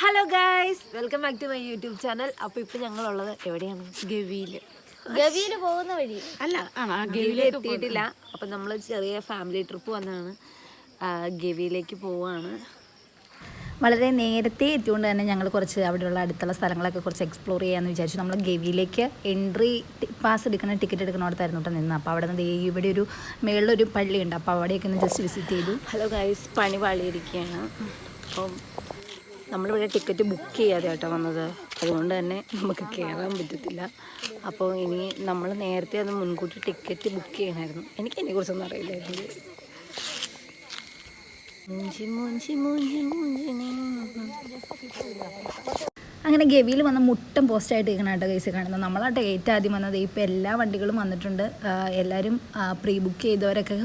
Hello guys welcome back to my YouTube channel അപ്പോൾ ഞങ്ങൾ ഉള്ളത് എവിടെയാണ്? ഗവിയിൽ ഗവിയിൽ പോകുന്ന വഴി. അല്ല ഗവിയിൽ എത്തിയിട്ടില്ല. അപ്പം നമ്മൾ ചെറിയ ഫാമിലി ട്രിപ്പ് വന്നാണ്. ഗവിയിലേക്ക് പോവാണ്. വളരെ നേരത്തെ എത്തിക്കൊണ്ട് തന്നെ ഞങ്ങൾ കുറച്ച് അവിടെയുള്ള അടുത്തുള്ള സ്ഥലങ്ങളൊക്കെ കുറച്ച് എക്സ്പ്ലോർ ചെയ്യാമെന്ന് വിചാരിച്ചു. നമ്മൾ ഗവിയിലേക്ക് എൻട്രി പാസ് എടുക്കുന്ന ടിക്കറ്റ് എടുക്കുന്നിടത്തായിരുന്നു കേട്ടോ നിന്ന്. അപ്പോൾ അവിടെ നിന്ന് ഇവിടെ ഒരു മേളിലൊരു പള്ളിയുണ്ട്. അപ്പോൾ അവിടെയൊക്കെ ഒന്ന് ജസ്റ്റ് വിസിറ്റ് ചെയ്തു. ഹലോ ഗായ്സ് പണി പാളിയിരിക്കുകയാണ്. അപ്പം നമ്മളിവിടെ ടിക്കറ്റ് ബുക്ക് ചെയ്യാതെ കേട്ടോ വന്നത്. അതുകൊണ്ട് തന്നെ നമുക്ക് കയറാൻ പറ്റത്തില്ല. അപ്പോൾ ഇനി നമ്മൾ നേരത്തെ അത് മുൻകൂട്ടി ടിക്കറ്റ് ബുക്ക് ചെയ്യണമായിരുന്നു എനിക്ക് അതിനെക്കുറിച്ചൊന്നും അറിയില്ലായിരുന്നു. മൂഞ്ചി മൂഞ്ചി മൂഞ്ചി മൂഞ്ചിനി അങ്ങനെ ഗവിയിൽ വന്ന മുട്ടം പോസ്റ്റായിട്ട് ഇരിക്കണം കേട്ടോ കേസ് കാണുന്നത്. നമ്മളാട്ടെ ഏറ്റവും ആദ്യം വന്നത്. ഇപ്പോൾ എല്ലാ വണ്ടികളും വന്നിട്ടുണ്ട്. എല്ലാവരും പ്രീ ബുക്ക് ചെയ്തവരൊക്കെ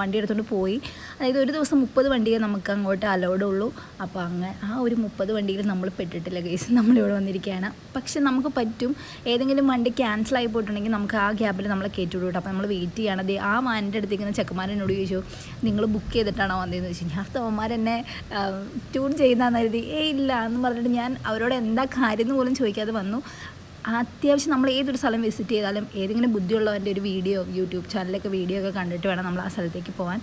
വണ്ടി എടുത്തുകൊണ്ട് പോയി. അതായത് ഒരു ദിവസം മുപ്പത് വണ്ടിയെ നമുക്ക് അങ്ങോട്ട് അലോഡ് ഉള്ളൂ. അപ്പോൾ അങ്ങനെ ആ ഒരു മുപ്പത് വണ്ടിയിൽ നമ്മൾ പെട്ടിട്ടില്ല കേസ് നമ്മളിവിടെ വന്നിരിക്കുകയാണ് പക്ഷെ നമുക്ക് പറ്റും. ഏതെങ്കിലും വണ്ടി ക്യാൻസൽ ആയി പോയിട്ടുണ്ടെങ്കിൽ നമുക്ക് ആ ഗ്യാപ്പിൽ നമ്മളെ കയറ്റി വിടും കേട്ടോ. അപ്പോൾ നമ്മൾ വെയിറ്റ് ചെയ്യണം. ദേ ആ മാനിന്റെ അടുത്തേക്കുന്ന ചെക്കന്മാരെന്നോട് ചോദിച്ചു നിങ്ങൾ ബുക്ക് ചെയ്തിട്ടാണോ വന്നതെന്ന്? ചോദിച്ചു ഞാൻ തോമാരെന്നെ ട്യൂൺ ചെയ്യുന്നതെന്ന് കരുതി. ഏ ഇല്ല എന്ന് പറഞ്ഞിട്ട് ഞാൻ അവരോട് എന്താ കാര്യം എന്ന് പോലും ചോദിക്കാതെ വന്നു. അത്യാവശ്യം നമ്മൾ ഏതൊരു സ്ഥലം വിസിറ്റ് ചെയ്താലും ഏതെങ്കിലും ബുദ്ധിയുള്ളവന്റെ ഒരു വീഡിയോ യൂട്യൂബ് ചാനലൊക്കെ വീഡിയോ ഒക്കെ കണ്ടിട്ട് വേണം നമ്മൾ ആ സ്ഥലത്തേക്ക് പോകാൻ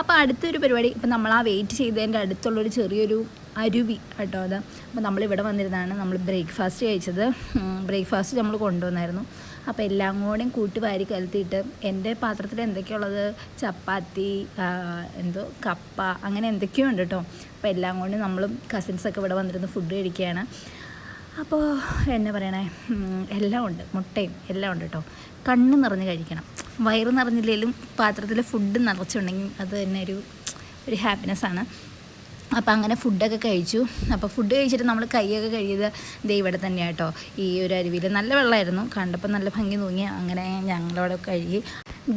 അപ്പോൾ അടുത്തൊരു പരിപാടി ഇപ്പം നമ്മൾ ആ വെയിറ്റ് ചെയ്തതിന്റെ അടുത്തുള്ളൊരു ചെറിയൊരു അരുവി കേട്ടോ അത്. അപ്പോൾ നമ്മളിവിടെ വന്നിരുന്നാണ് നമ്മൾ ബ്രേക്ക്ഫാസ്റ്റ് കഴിച്ചത്. ബ്രേക്ക്ഫാസ്റ്റ് നമ്മൾ കൊണ്ടുവന്നായിരുന്നു. അപ്പോൾ എല്ലാം കൂടെയും കൂട്ടി വാരി കലത്തിയിട്ട് എന്റെ പാത്രത്തിൽ എന്തൊക്കെയുള്ളത്? ചപ്പാത്തി എന്തോ കപ്പ അങ്ങനെ എന്തൊക്കെയോ ഉണ്ട് കേട്ടോ. അപ്പോൾ എല്ലാം കൊണ്ടും നമ്മളും കസിൻസൊക്കെ ഇവിടെ വന്നിരുന്ന് ഫുഡ് കഴിക്കുകയാണ്. അപ്പോൾ എന്നാ പറയണേ എല്ലാം ഉണ്ട് മുട്ടയും എല്ലാം ഉണ്ട് കേട്ടോ കണ്ണ് നിറഞ്ഞ് കഴിക്കണം. വയറ് നിറഞ്ഞില്ലെങ്കിലും പാത്രത്തിൽ ഫുഡ് നിറച്ചുണ്ടെങ്കിൽ അത് തന്നെ ഒരു ഒരു ഹാപ്പിനെസ് ആണ്. അപ്പോൾ അങ്ങനെ ഫുഡൊക്കെ കഴിച്ചു. അപ്പോൾ ഫുഡ് കഴിച്ചിട്ട് നമ്മൾ കൈയൊക്കെ കഴിയത് ദേ ഇവിടെ തന്നെയാണ് കേട്ടോ ഈ ഒരു അരുവിയിൽ നല്ല വെള്ളമായിരുന്നു. കണ്ടപ്പോൾ നല്ല ഭംഗി തൂങ്ങി. അങ്ങനെ ഞങ്ങളവിടെ കഴുകി.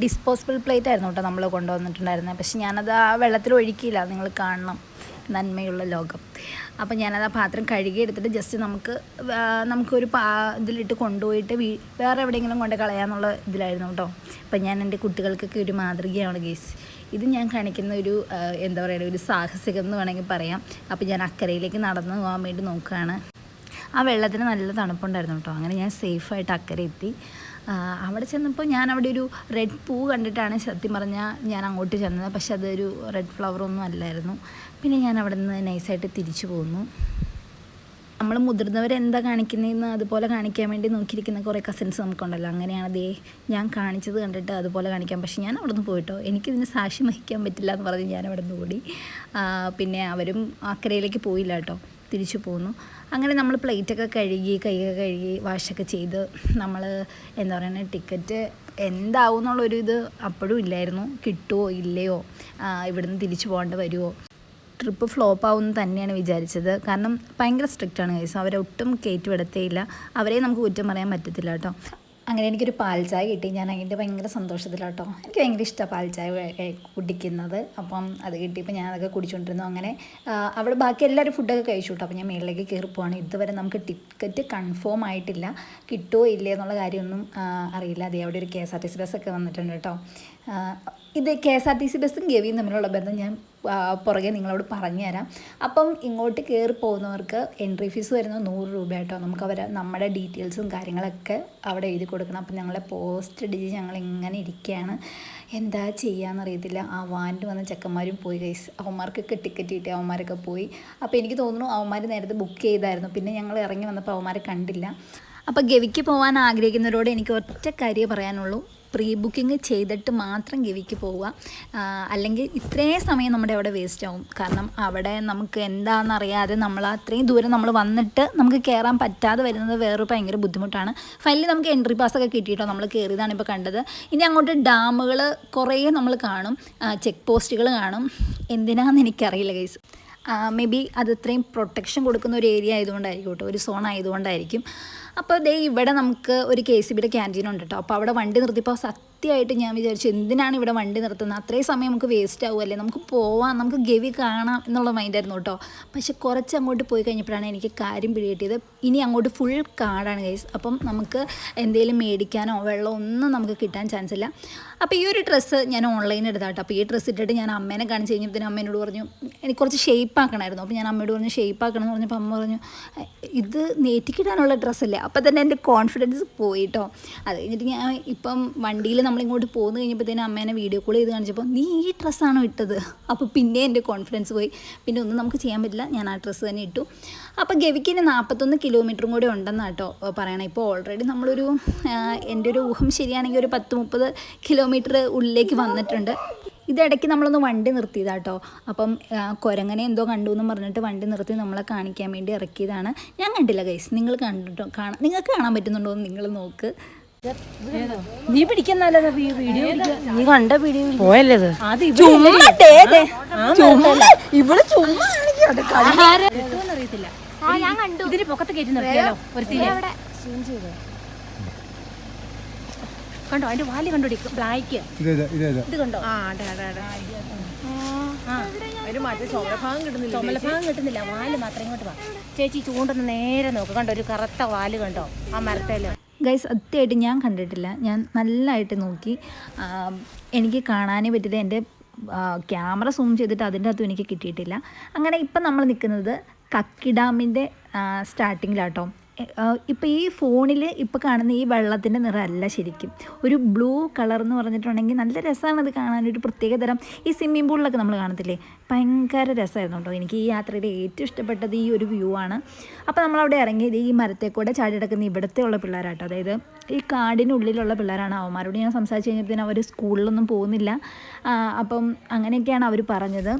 ഡിസ്പോസിബിൾ പ്ലേറ്റ് ആയിരുന്നു കേട്ടോ നമ്മൾ കൊണ്ടുവന്നിട്ടുണ്ടായിരുന്നത്. പക്ഷെ ഞാനത് ആ വെള്ളത്തിൽ ഒഴിക്കില്ല നിങ്ങൾ കാണണം. നന്മയുള്ള ലോകം. അപ്പോൾ ഞാനത് ആ പാത്രം കഴുകി എടുത്തിട്ട് ജസ്റ്റ് നമുക്ക് നമുക്കൊരു പാ ഇതിലിട്ട് കൊണ്ടുപോയിട്ട് വീ വേറെ എവിടെയെങ്കിലും കൊണ്ട് കളയാന്നുള്ള ഇതിലായിരുന്നു കേട്ടോ അപ്പം ഞാൻ എന്റെ കുട്ടികൾക്കൊക്കെ ഒരു മാതൃകയാണ് ഗേസ് ഇത് ഞാൻ കാണിക്കുന്ന ഒരു എന്താ പറയുക ഒരു സാഹസികം എന്ന് വേണമെങ്കിൽ പറയാം. അപ്പോൾ ഞാൻ അക്കരയിലേക്ക് നടന്നു പോകാൻ വേണ്ടി നോക്കുകയാണ്. ആ വെള്ളത്തിന് നല്ല തണുപ്പുണ്ടായിരുന്നു കേട്ടോ അങ്ങനെ ഞാൻ സേഫായിട്ട് അക്കരെ എത്തി. അവിടെ ചെന്നപ്പോൾ ഞാൻ അവിടെ ഒരു റെഡ് പൂ കണ്ടിട്ടാണ് സത്യം പറഞ്ഞാൽ ഞാൻ അങ്ങോട്ട് ചെന്നത്. പക്ഷെ അതൊരു റെഡ് ഫ്ലവർ ഒന്നും അല്ലായിരുന്നു. പിന്നെ ഞാൻ അവിടെ നിന്ന് നൈസായിട്ട് തിരിച്ചു പോന്നു. നമ്മൾ മുതിർന്നവരെന്താ കാണിക്കുന്നതെന്ന് അതുപോലെ കാണിക്കാൻ വേണ്ടി നോക്കിയിരിക്കുന്ന കുറേ കസിൻസ് നമുക്കുണ്ടല്ലോ. അങ്ങനെയാണ് ദേ ഞാൻ കാണിച്ചത് കണ്ടിട്ട് അതുപോലെ കാണിക്കാം. പക്ഷേ ഞാൻ അവിടെ നിന്ന് പോയിട്ടോ. എനിക്കിതിന് സാക്ഷ്യം വഹിക്കാൻ പറ്റില്ല എന്ന് പറഞ്ഞ് ഞാൻ അവിടെ നിന്ന് ഓടി പിന്നെ അവരും അക്കരയിലേക്ക് പോയില്ല കേട്ടോ. തിരിച്ചു പോന്നു. അങ്ങനെ നമ്മൾ പ്ലേറ്റൊക്കെ കഴുകി കൈയൊക്കെ കഴുകി വാഷൊക്കെ ചെയ്ത് നമ്മൾ എന്താ പറയുക ടിക്കറ്റ് എന്താവും എന്നുള്ളൊരു ഇത് അപ്പോഴും ഇല്ലായിരുന്നു. കിട്ടുമോ ഇല്ലയോ? ഇവിടുന്ന് തിരിച്ചു പോകേണ്ടി വരുമോ ട്രിപ്പ് ഫ്ലോപ്പ് ആവുമെന്ന് തന്നെയാണ് വിചാരിച്ചത്. കാരണം ഭയങ്കര ആണ് കേസ് അവരെ ഒട്ടും കയറ്റി വിടത്തേയില്ല. അവരെ നമുക്ക് കുറ്റം പറയാൻ പറ്റത്തില്ല കേട്ടോ. അങ്ങനെ എനിക്കൊരു പാൽ ചായ കിട്ടി. ഞാൻ അതിന്റെ ഭയങ്കര സന്തോഷത്തിലാട്ടോ എനിക്ക് ഭയങ്കര ഇഷ്ടമാണ് പാൽ ചായ കുടിക്കുന്നത്. അപ്പം അത് കിട്ടിയപ്പോൾ ഞാൻ അതൊക്കെ കുടിച്ചുകൊണ്ടിരുന്നു അങ്ങനെ അവിടെ ബാക്കി എല്ലാവരും ഫുഡൊക്കെ കഴിച്ചു കേട്ടോ. അപ്പോൾ ഞാൻ മേളിലേക്ക് കയറി പോവാണ്. ഇതുവരെ നമുക്ക് ടിക്കറ്റ് കൺഫേം ആയിട്ടില്ല. കിട്ടുമോ ഇല്ലേ എന്നുള്ള കാര്യമൊന്നും അറിയില്ല. അതേ അവിടെ ഒരു K S R T C ബസ്സൊക്കെ വന്നിട്ടുണ്ട് കേട്ടോ. ഇത് K S R T C ബസ്സും ഗവിയും തമ്മിലുള്ള ബന്ധം ഞാൻ പുറകെ നിങ്ങളോട് പറഞ്ഞുതരാം. അപ്പം ഇങ്ങോട്ട് കയറി പോകുന്നവർക്ക് എൻട്രി ഫീസ് വരുന്നത് നൂറ് രൂപ കേട്ടോ നമുക്ക് അവർ നമ്മുടെ ഡീറ്റെയിൽസും കാര്യങ്ങളൊക്കെ അവിടെ എഴുതി കൊടുക്കണം. അപ്പം ഞങ്ങളെ പോസ്റ്റ് ഡിജി ഞങ്ങൾ ഇങ്ങനെ ഇരിക്കുകയാണ്. എന്താ ചെയ്യാന്നറിയത്തില്ല. ആ വാനിൽ വന്ന ചെക്കന്മാരും പോയി കൈസ് അവന്മാർക്കൊക്കെ ടിക്കറ്റ് കിട്ടി. അവന്മാരൊക്കെ പോയി. അപ്പോൾ എനിക്ക് തോന്നുന്നു അവന്മാർ നേരത്തെ ബുക്ക് ചെയ്തായിരുന്നു. പിന്നെ ഞങ്ങൾ ഇറങ്ങി വന്നപ്പോൾ അവന്മാരെ കണ്ടില്ല. അപ്പോൾ ഗവിക്ക് പോകാൻ ആഗ്രഹിക്കുന്നവരോട് എനിക്ക് ഒറ്റ കാര്യം പറയാനുള്ളൂ. പ്രീ ബുക്കിംഗ് ചെയ്തിട്ട് മാത്രം ഗവിക്ക് പോവുക. അല്ലെങ്കിൽ ഇത്രയും സമയം നമ്മുടെ അവിടെ വേസ്റ്റ് ആവും. കാരണം അവിടെ നമുക്ക് എന്താണെന്നറിയാതെ നമ്മൾ അത്രയും ദൂരം നമ്മൾ വന്നിട്ട് നമുക്ക് കയറാൻ പറ്റാതെ വരുന്നത് വേറൊരു ഭയങ്കര ബുദ്ധിമുട്ടാണ്. ഫൈനലി നമുക്ക് എൻട്രി പാസ് ഒക്കെ കിട്ടിയിട്ടോ? നമ്മൾ കയറിയതാണ് ഇപ്പോൾ കണ്ടത്. ഇനി അങ്ങോട്ട് ഡാമുകൾ കുറേ നമ്മൾ കാണും. ചെക്ക് പോസ്റ്റുകൾ കാണും. എന്തിനാണെന്ന് എനിക്കറിയില്ല ഗൈസ് മേ ബി അത് ഇത്രയും പ്രൊട്ടക്ഷൻ കൊടുക്കുന്ന ഒരു ഏരിയ ആയതുകൊണ്ടായിരിക്കും കേട്ടോ. ഒരു സോൺ ആയതുകൊണ്ടായിരിക്കും. അപ്പോൾ ദേ ഇവിടെ നമുക്ക് ഒരു കെ സി ബിയുടെ ക്യാന്റീൻ ഉണ്ട് കേട്ടോ അപ്പോൾ അവിടെ വണ്ടി നിർത്തിയപ്പോൾ സത്യമായിട്ട് ഞാൻ വിചാരിച്ചു എന്തിനാണ് ഇവിടെ വണ്ടി നിർത്തുന്നത്? അത്രയും സമയം നമുക്ക് വേസ്റ്റ് ആവുമല്ലേ നമുക്ക് പോവാം നമുക്ക് ഗവി കാണാം എന്നുള്ള മൈൻഡായിരുന്നു കേട്ടോ. പക്ഷെ കുറച്ച് അങ്ങോട്ട് പോയി കഴിഞ്ഞപ്പോഴാണ് എനിക്ക് കാര്യം പിടികിട്ടിയത്. ഇനി അങ്ങോട്ട് ഫുൾ കാടാണ് കേസ് അപ്പം നമുക്ക് എന്തെങ്കിലും മേടിക്കാനോ വെള്ളമോ ഒന്നും നമുക്ക് കിട്ടാൻ ചാൻസ് ഇല്ല. അപ്പോൾ ഈ ഒരു ഡ്രസ്സ് ഞാൻ ഓൺലൈനിൽ എടുത്താട്ടോ അപ്പോൾ ഈ ഡ്രസ്സ് ഇട്ടിട്ട് ഞാൻ അമ്മേനെ കാണിച്ച് കഴിഞ്ഞപ്പോൾ അമ്മേനോട് പറഞ്ഞു എനിക്ക് കുറച്ച് ഷേപ്പ് ആക്കണമായിരുന്നു. അപ്പോൾ ഞാൻ അമ്മയോട് പറഞ്ഞു ഷേപ്പ് ആക്കണം എന്ന് പറഞ്ഞപ്പോൾ അമ്മ പറഞ്ഞു ഇത് നേറ്റിക്കിടാനുള്ള ഡ്രസ്സല്ലേ അപ്പോൾ തന്നെ എന്റെ കോൺഫിഡൻസ് പോയിട്ടോ അത് കഴിഞ്ഞിട്ട് ഞാൻ ഇപ്പം വണ്ടിയിൽ നമ്മളിങ്ങോട്ട് പോന്നു കഴിഞ്ഞപ്പോഴത്തേനും അമ്മേനെ വീഡിയോ കോൾ ചെയ്ത് കാണിച്ചപ്പോൾ നീ ഈ ഡ്രസ്സാണോ ഇട്ടത്? അപ്പോൾ പിന്നെ എന്റെ കോൺഫിഡൻസ് പോയി. പിന്നെ ഒന്നും നമുക്ക് ചെയ്യാൻ പറ്റില്ല. ഞാൻ ആ ഡ്രസ്സ് തന്നെ ഇട്ടു. അപ്പോൾ ഗവിക്ക് ഇനി നാൽപ്പത്തൊന്ന് കിലോമീറ്ററും കൂടി ഉണ്ടെന്നാട്ടോ പറയണം. ഇപ്പോൾ ഓൾറെഡി നമ്മളൊരു എന്റെ ഒരു ഊഹം ശരിയാണെങ്കിൽ ഒരു പത്ത് മുപ്പത് കിലോമീറ്റർ ഉള്ളിലേക്ക് വന്നിട്ടുണ്ട്. ഇതിടയ്ക്ക് നമ്മളൊന്ന് വണ്ടി നിർത്തിയതാട്ടോ. അപ്പം ആ, കുരങ്ങനെ എന്തോ കണ്ടു എന്ന് പറഞ്ഞിട്ട് വണ്ടി നിർത്തി നമ്മളെ കാണിക്കാൻ വേണ്ടി ഇറക്കിയതാണ്. ഞാൻ കണ്ടില്ല ഗൈസ് നിങ്ങൾ കണ്ടിട്ടോ? കാണാം നിങ്ങൾക്ക് കാണാൻ പറ്റുന്നുണ്ടോ എന്ന് നിങ്ങൾ നോക്ക്. നീ പിടിക്കുന്നല്ലോ വീഡിയോ നീ കണ്ട വീഡിയോ പോയല്ലേ. ഇവിടെ ചുമ്മാ അറിയത്തില്ല ഇതിന് പൊക്കത്ത് കയറ്റി നിർത്തിയാലോ? ഒരു തീരെ കണ്ടോ? അതിന്റെ വാൽ കണ്ടോടി ബ്ലാക്ക് ഇതെ കണ്ടോ? ചുമലഭാഗം കിട്ടുന്നില്ല വാൽ മാത്രം ഇങ്ങോട്ട് വാ. ചേച്ചി ചൂണ്ടൊന്ന് നേരെ നോക്ക്. കണ്ടോ ഒരു കറുത്ത വാൽ കണ്ടോ? ആ മരത്തേൽ. ഗൈസ് സത്യമായിട്ട് ഞാൻ കണ്ടിട്ടില്ല. ഞാൻ നല്ലതായിട്ട് നോക്കി. എനിക്ക് കാണാനേ പറ്റില്ല. എന്റെ ക്യാമറ സൂം ചെയ്തിട്ട് അതിന്റെ അകത്തും എനിക്ക് കിട്ടിയിട്ടില്ല. അങ്ങനെ ഇപ്പം നമ്മൾ നിൽക്കുന്നത് കക്കി ഡാമിന്റെ സ്റ്റാർട്ടിങ്ങിലാട്ടോ ഇപ്പോൾ ഈ ഫോണിൽ ഇപ്പോൾ കാണുന്ന ഈ വെള്ളത്തിന്റെ നിറമല്ല ശരിക്കും. ഒരു ബ്ലൂ കളർ എന്ന് പറഞ്ഞിട്ടുണ്ടെങ്കിൽ നല്ല രസമാണ് അത് കാണാൻ. ഒരു പ്രത്യേക തരം ഈ സ്വിമ്മിംഗ് പൂളിലൊക്കെ നമ്മൾ കാണത്തില്ലേ? ഭയങ്കര രസമായിരുന്നു കേട്ടോ എനിക്ക് ഈ യാത്രയുടെ ഏറ്റവും ഇഷ്ടപ്പെട്ടത് ഈ ഒരു വ്യൂ ആണ്. അപ്പോൾ നമ്മളവിടെ ഇറങ്ങിയത് ഈ മരത്തെ കൂടെ ചാടി കിടക്കുന്ന ഇവിടുത്തെ ഉള്ള പിള്ളേരാട്ടോ. അതായത് ഈ കാടിനുള്ളിലുള്ള പിള്ളേരാണ് അവന്മാരോട് ഞാൻ സംസാരിച്ച് കഴിഞ്ഞപ്പോഴത്തേനും അവർ സ്കൂളിലൊന്നും പോകുന്നില്ല. അപ്പം അങ്ങനെയൊക്കെയാണ് അവർ പറഞ്ഞത്.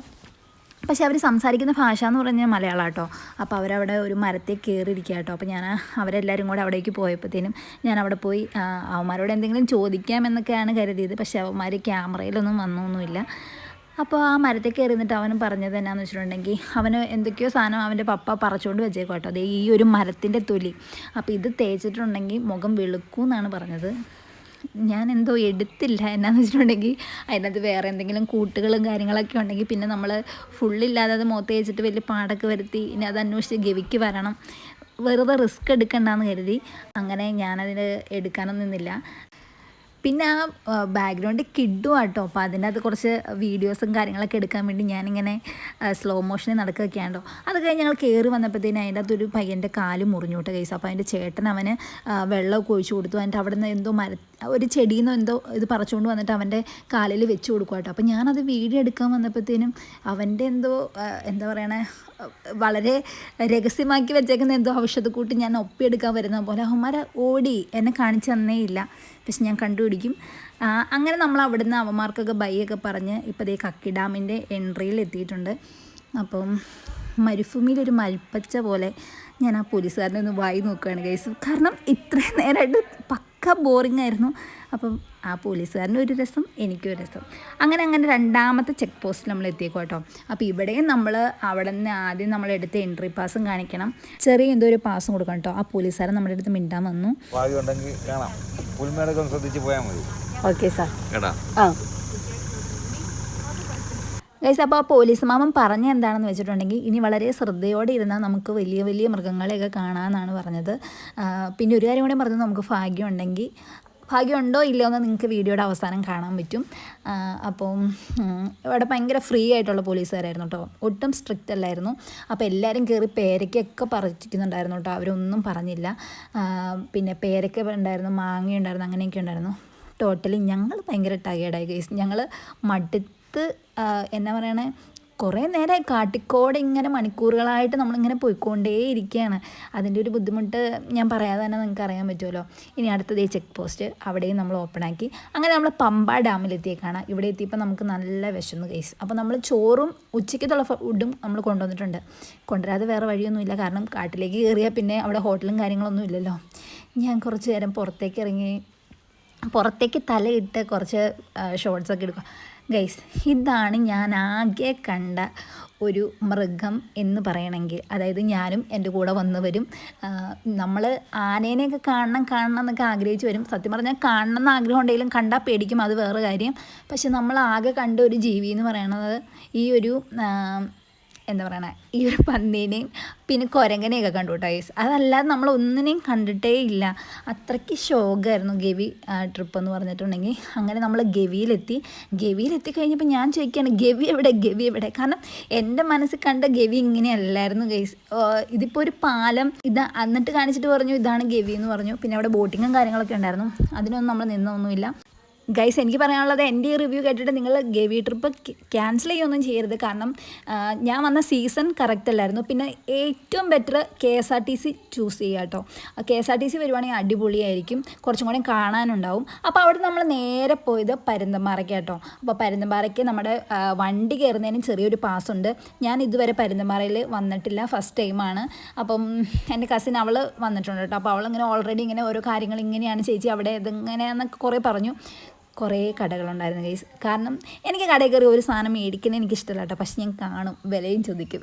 പക്ഷെ അവർ സംസാരിക്കുന്ന ഭാഷ എന്ന് പറഞ്ഞാൽ മലയാളം കേട്ടോ അപ്പോൾ അവരവിടെ ഒരു മരത്തെ കയറിയിരിക്കുക കേട്ടോ അപ്പോൾ ഞാൻ അവരെല്ലാവരും കൂടെ അവിടേക്ക് പോയപ്പോഴത്തേനും ഞാൻ അവിടെ പോയി അവന്മാരോട് എന്തെങ്കിലും ചോദിക്കാമെന്നൊക്കെയാണ് കരുതിയത്. പക്ഷേ അവന്മാർ ക്യാമറയിലൊന്നും വന്നൊന്നുമില്ല. അപ്പോൾ ആ മരത്തെ കയറി നിന്നിട്ട് അവൻ പറഞ്ഞത് എന്നാന്ന് വെച്ചിട്ടുണ്ടെങ്കിൽ അവന് എന്തൊക്കെയോ സാധനം അവന്റെ പപ്പ പറിച്ചുകൊണ്ട് വെച്ചേക്കും കേട്ടോ അതേ ഈ ഒരു മരത്തിന്റെ തൊലി. അപ്പോൾ ഇത് തേച്ചിട്ടുണ്ടെങ്കിൽ മുഖം വെളുക്കും എന്നാണ് പറഞ്ഞത്. ഞാൻ എന്തോ എടുത്തില്ല എന്നാന്ന് വെച്ചിട്ടുണ്ടെങ്കിൽ അതിനകത്ത് വേറെ എന്തെങ്കിലും കൂട്ടുകളും കാര്യങ്ങളൊക്കെ ഉണ്ടെങ്കിൽ പിന്നെ നമ്മൾ ഫുള്ളില്ലാതെ അത് മുഖത്ത് വെച്ചിട്ട് വലിയ പാടൊക്കെ വരുത്തി ഇനി അത് അന്വേഷിച്ച് ഗവിക്ക് വരണം. വെറുതെ റിസ്ക് എടുക്കണ്ടെന്ന് കരുതി അങ്ങനെ ഞാനതിന് എടുക്കാനൊന്നും നിന്നില്ല. പിന്നെ ആ ബാക്ക്ഗ്രൗണ്ട് കിഡും ആട്ടോ അപ്പോൾ അതിന്റെ അകത്ത് കുറച്ച് വീഡിയോസും കാര്യങ്ങളൊക്കെ എടുക്കാൻ വേണ്ടി ഞാനിങ്ങനെ സ്ലോ മോഷനിൽ നടക്കുകയൊക്കെയാണോ അത് കഴിഞ്ഞ് ഞങ്ങൾ കയറി വന്നപ്പോഴത്തേനും അതിന്റെ അകത്തൊരു പയ്യന്റെ കാൽ മുറിഞ്ഞു കേട്ടോ കേസ് അപ്പോൾ അതിന്റെ ചേട്ടൻ അവന് വെള്ളമൊക്കെ ഒഴിച്ചു കൊടുത്തു. അതിന്റെ അവിടെ നിന്ന് എന്തോ മര ഒരു ചെടിയിൽ നിന്ന് എന്തോ ഇത് പറിച്ചുകൊണ്ട് വന്നിട്ട് അവന്റെ കാലിൽ വെച്ച് കൊടുക്കും കേട്ടോ. അപ്പോൾ ഞാനത് വീഡിയോ എടുക്കാൻ വന്നപ്പോഴത്തേനും അവന്റെ എന്തോ എന്താ പറയണേ വളരെ രഹസ്യമാക്കി വെച്ചേക്കുന്ന എന്തോ ഔഷധക്കൂട്ട് ഞാൻ ഒപ്പിയെടുക്കാൻ വരുന്ന പോലെ. അവന്മാരെ ഓടി എന്നെ കാണിച്ചു തന്നേ ഇല്ല. പക്ഷെ ഞാൻ കണ്ടുപിടിക്കും. അങ്ങനെ നമ്മൾ അവിടുന്ന് അവന്മാർക്കൊക്കെ ബൈയൊക്കെ പറഞ്ഞ് ഇപ്പോൾ ദേ കക്കി ഡാമിന്റെ എൻട്രിയിൽ എത്തിയിട്ടുണ്ട്. അപ്പം മരുഭൂമിയിലൊരു ഒരു മൽപ്പച്ച പോലെ ഞാൻ ആ പോലീസുകാരനെ ഒന്ന് വായി നോക്കുകയാണ് കേസ് കാരണം ഇത്രയും നേരമായിട്ട് പക്ക ബോറിംഗ് ആയിരുന്നു. അപ്പം ആ പോലീസുകാരന്റെ ഒരു രസം എനിക്കും ഒരു രസം. അങ്ങനെ അങ്ങനെ രണ്ടാമത്തെ ചെക്ക് പോസ്റ്റിൽ നമ്മൾ എത്തിയേക്കും കേട്ടോ. അപ്പോൾ ഇവിടെയും നമ്മൾ അവിടെ നിന്ന് ആദ്യം നമ്മൾ എടുത്ത് എൻട്രി പാസും കാണിക്കണം. ചെറിയ എന്തോ ഒരു പാസും കൊടുക്കണം കേട്ടോ. ആ പോലീസുകാരൻ നമ്മുടെ അടുത്ത് മിണ്ടാൻ വന്നു. ഭാഗ്യം ഉണ്ടെങ്കിൽ കാണാം പുൽമേടൊക്കെ ഒന്ന് ശ്രദ്ധിച്ച് പോയാൽ മതി ഓക്കെ സാർ കേട്ടാ ആ ഗൈസ് അപ്പോൾ ആ പോലീസ് മാമൻ പറഞ്ഞ എന്താണെന്ന് വെച്ചിട്ടുണ്ടെങ്കിൽ ഇനി വളരെ ശ്രദ്ധയോടെ ഇരുന്നാൽ നമുക്ക് വലിയ വലിയ മൃഗങ്ങളെയൊക്കെ കാണാമെന്നാണ് പറഞ്ഞത്. പിന്നെ ഒരു കാര്യം കൂടെ പറഞ്ഞത് നമുക്ക് ഭാഗ്യം ഉണ്ടെങ്കിൽ ഭാഗ്യമുണ്ടോ ഇല്ലയോ എന്ന് നിങ്ങൾക്ക് വീഡിയോയുടെ അവസാനം കാണാൻ പറ്റും. അപ്പം ഇവിടെ ഭയങ്കര ഫ്രീ ആയിട്ടുള്ള പോലീസുകാരായിരുന്നു കേട്ടോ. ഒട്ടും സ്ട്രിക്റ്റ് അല്ലായിരുന്നു. അപ്പോൾ എല്ലാവരും കയറി പേരയ്ക്കൊക്കെ പറിച്ചിരിക്കുന്നുണ്ടായിരുന്നു കേട്ടോ. അവരൊന്നും പറഞ്ഞില്ല. പിന്നെ പേരയ്ക്ക ഉണ്ടായിരുന്നു മാങ്ങ ഉണ്ടായിരുന്നു അങ്ങനെയൊക്കെ ഉണ്ടായിരുന്നു. ടോട്ടലി ഞങ്ങൾ ഭയങ്കര ടയേർഡായി ഗൈസ് ഞങ്ങൾ മടുത്ത് ആ, എന്നാ പറയണേ കുറേ നേരം കാട്ടിക്കോടെ ഇങ്ങനെ മണിക്കൂറുകളായിട്ട് നമ്മളിങ്ങനെ പോയിക്കൊണ്ടേ ഇരിക്കുകയാണ് അതിന്റെ ഒരു ബുദ്ധിമുട്ട് ഞാൻ പറയാതെ തന്നെ നിങ്ങൾക്ക് അറിയാൻ പറ്റുമല്ലോ. ഇനി അടുത്തത് ഈ ചെക്ക് പോസ്റ്റ് അവിടെയും നമ്മൾ ഓപ്പൺ ആക്കി. അങ്ങനെ നമ്മൾ പമ്പ ഡാമിലെത്തിയേക്കാണ്. ഇവിടെ എത്തിയപ്പോൾ നമുക്ക് നല്ല വിശന്നു കേസ് അപ്പോൾ നമ്മൾ ചോറും ഉച്ചയ്ക്കത്തുള്ള ഫുഡും നമ്മൾ കൊണ്ടുവന്നിട്ടുണ്ട്. കൊണ്ടുവരാതെ വേറെ വഴിയൊന്നുമില്ല. കാരണം കാട്ടിലേക്ക് കയറിയാൽ പിന്നെ അവിടെ ഹോട്ടലും കാര്യങ്ങളൊന്നും ഇല്ലല്ലോ. ഞാൻ കുറച്ച് നേരം പുറത്തേക്ക് ഇറങ്ങി പുറത്തേക്ക് തലയിട്ട് കുറച്ച് ഷോർട്സൊക്കെ എടുക്കുക ഗൈസ് ഇതാണ് ഞാൻ ആകെ കണ്ട ഒരു മൃഗം എന്ന് പറയണമെങ്കിൽ. അതായത് ഞാനും എന്റെ കൂടെ വന്നവരും നമ്മൾ ആനേനെയൊക്കെ കാണണം കാണണം എന്നൊക്കെ ആഗ്രഹിച്ച് വരും. സത്യം പറഞ്ഞാൽ കാണണം എന്ന് ആഗ്രഹം ഉണ്ടെങ്കിലും കണ്ടാൽ പേടിക്കും. അത് വേറെ കാര്യം. പക്ഷെ നമ്മൾ ആകെ കണ്ട ഒരു ജീവി എന്ന് പറയണത് ഈ ഒരു എന്താ പറയണ. ഈ ഒരു പന്നീനെയും പിന്നെ കുരങ്ങനെയൊക്കെ കണ്ടു കേട്ടോ ഗൈസ് അതല്ലാതെ നമ്മൾ ഒന്നിനെയും കണ്ടിട്ടേ ഇല്ല. അത്രയ്ക്ക് ശോകമായിരുന്നു ഗവി ട്രിപ്പ് എന്ന് പറഞ്ഞിട്ടുണ്ടെങ്കിൽ അങ്ങനെ നമ്മൾ ഗവിയിലെത്തി. ഗവിയിലെത്തി കഴിഞ്ഞപ്പോൾ ഞാൻ ചോദിക്കുകയാണ് ഗവി എവിടെ ഗവി എവിടെ? കാരണം എന്റെ മനസ്സിൽ കണ്ട ഗവി ഇങ്ങനെയല്ലായിരുന്നു ഗൈസ് ഇതിപ്പോൾ ഒരു പാലം ഇത് എന്നിട്ട് കാണിച്ചിട്ട് പറഞ്ഞു ഇതാണ് ഗവി എന്ന് പറഞ്ഞു. പിന്നെ അവിടെ ബോട്ടിങ്ങും കാര്യങ്ങളൊക്കെ ഉണ്ടായിരുന്നു. അതിനൊന്നും നമ്മൾ നിന്നൊന്നുമില്ല. ഗൈസ് എനിക്ക് പറയാനുള്ളത് എന്റെ ഈ റിവ്യൂ കേട്ടിട്ട് നിങ്ങൾ ഗവി ട്രിപ്പ് ക്യാൻസൽ ചെയ്യുകയൊന്നും ചെയ്യരുത്. കാരണം ഞാൻ വന്ന സീസൺ കറക്റ്റ് അല്ലായിരുന്നു. പിന്നെ ഏറ്റവും better K S R T C choose ചെയ്യുക കേട്ടോ. K S R T C വരുവാണെങ്കിൽ അടിപൊളിയായിരിക്കും. കുറച്ചും കൂടി കാണാനുണ്ടാവും. അപ്പോൾ അവിടെ നമ്മൾ നേരെ പോയത് പരുന്തമ്പാറയ്ക്ക് കേട്ടോ. അപ്പോൾ പരുന്തമ്പാറയ്ക്ക് നമ്മുടെ വണ്ടി കയറുന്നതിന് ചെറിയൊരു പാസ് ഉണ്ട്. ഞാൻ ഇതുവരെ പരുന്തമ്പാറയിൽ വന്നിട്ടില്ല. ഫസ്റ്റ് ടൈമാണ് അപ്പം എന്റെ കസിൻ അവൾ വന്നിട്ടുണ്ട് കേട്ടോ. അപ്പോൾ അവളിങ്ങനെ ഓൾറെഡി ഇങ്ങനെ ഓരോ കാര്യങ്ങൾ ഇങ്ങനെയാണ്. ചേച്ചി അവിടെ ഇതിങ്ങനെയാന്നൊക്കെ കുറേ പറഞ്ഞു. കുറേ കടകളുണ്ടായിരുന്നു കാരണം എനിക്ക് കടയിൽ കയറി ഒരു സാധനം മേടിക്കുന്നത് എനിക്ക് ഇഷ്ടമല്ല കേട്ടോ. പക്ഷെ ഞാൻ കാണും വിലയും ചോദിക്കും.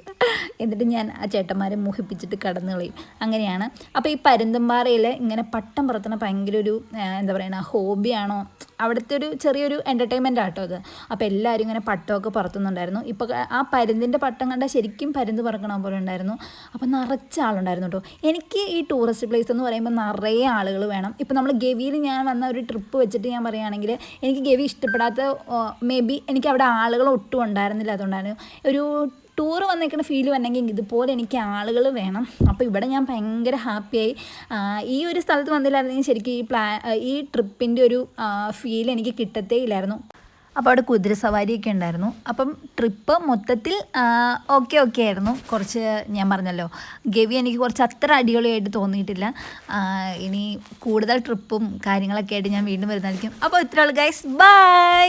എന്നിട്ട് ഞാൻ ആ ചേട്ടന്മാരെ മോഹിപ്പിച്ചിട്ട് കടന്നു കളയും. അങ്ങനെയാണ്. അപ്പോൾ ഈ പരുന്തമ്പാറയിൽ ഇങ്ങനെ പട്ടം പറത്തുന്ന ഭയങ്കര ഒരു എന്താ പറയുക ഹോബിയാണോ അവിടുത്തെ ഒരു ചെറിയൊരു എന്റർടൈൻമെന്റ് ആട്ടോ അത്. അപ്പോൾ എല്ലാവരും ഇങ്ങനെ പട്ടമൊക്കെ പറത്തുന്നുണ്ടായിരുന്നു. ഇപ്പോൾ ആ പരുന്തിന്റെ പട്ടം കണ്ടാൽ ശരിക്കും പരുന്ത് പറക്കണ പോലെ ഉണ്ടായിരുന്നു. അപ്പോൾ നിറച്ച ആളുണ്ടായിരുന്നു കേട്ടോ എനിക്ക് ഈ ടൂറിസ്റ്റ് പ്ലേസ് എന്ന് പറയുമ്പോൾ നിറയെ ആളുകൾ വേണം. ഇപ്പോൾ നമ്മൾ ഗവിയിൽ ഞാൻ വന്ന ഒരു ട്രിപ്പ് വെച്ചിട്ട് ഞാൻ പറയുകയാണെങ്കിൽ എനിക്ക് ഗവി ഇഷ്ടപ്പെടാത്ത മേ ബി എനിക്ക് അവിടെ ആളുകൾ ഒട്ടും ഉണ്ടായിരുന്നില്ല. അതുകൊണ്ടാണ് ഒരു ടൂർ വന്നേക്കുന്ന ഫീൽ വന്നെങ്കിൽ ഇതുപോലെ എനിക്ക് ആളുകൾ വേണം. അപ്പോൾ ഇവിടെ ഞാൻ ഭയങ്കര ഹാപ്പിയായി ഈ ഒരു സ്ഥലത്ത് വന്നില്ലായിരുന്നെങ്കിൽ ശരിക്കും ഈ പ്ലാ ഈ ട്രിപ്പിന്റെ ഒരു ഫീൽ എനിക്ക് കിട്ടത്തേ ഇല്ലായിരുന്നു അപ്പോൾ അവിടെ കുതിര സവാരിയൊക്കെ ഉണ്ടായിരുന്നു. അപ്പം ട്രിപ്പ് മൊത്തത്തിൽ ഓക്കെ ഓക്കെ ആയിരുന്നു. കുറച്ച് ഞാൻ പറഞ്ഞല്ലോ ഗവി എനിക്ക് കുറച്ച് അത്ര അടിപൊളിയായിട്ട് തോന്നിയിട്ടില്ല. ഇനി കൂടുതൽ ട്രിപ്പും കാര്യങ്ങളൊക്കെ ആയിട്ട് ഞാൻ വീണ്ടും വരുന്നതായിരിക്കും. അപ്പോൾ ഇത്രയുള്ളൂ ഗൈസ് ബൈ